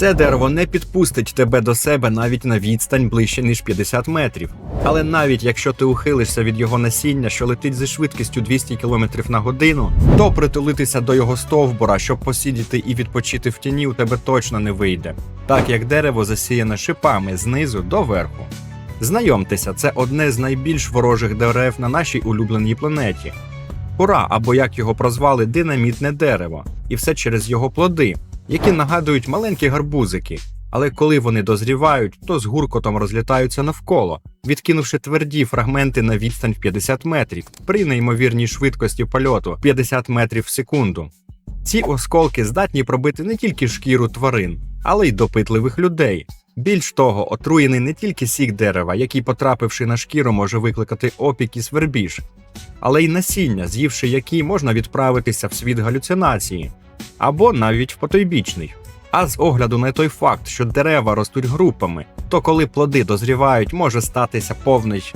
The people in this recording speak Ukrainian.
Це дерево не підпустить тебе до себе навіть на відстань ближче ніж 50 метрів. Але навіть якщо ти ухилишся від його насіння, що летить зі швидкістю 200 км на годину, то притулитися до його стовбура, щоб посидіти і відпочити в тіні, у тебе точно не вийде, так як дерево засіяне шипами знизу до верху. Знайомтеся, це одне з найбільш ворожих дерев на нашій улюбленій планеті. Кура, або як його прозвали, динамітне дерево, і все через його плоди, які нагадують маленькі гарбузики. Але коли вони дозрівають, то з гуркотом розлітаються навколо, відкинувши тверді фрагменти на відстань в 50 метрів при неймовірній швидкості польоту 50 метрів в секунду. Ці осколки здатні пробити не тільки шкіру тварин, але й допитливих людей. Більш того, отруєний не тільки сік дерева, який, потрапивши на шкіру, може викликати опік і свербіж, але й насіння, з'ївши які можна відправитися в світ галюцинації або навіть в потойбічний. А з огляду на той факт, що дерева ростуть групами, то коли плоди дозрівають, може статися повний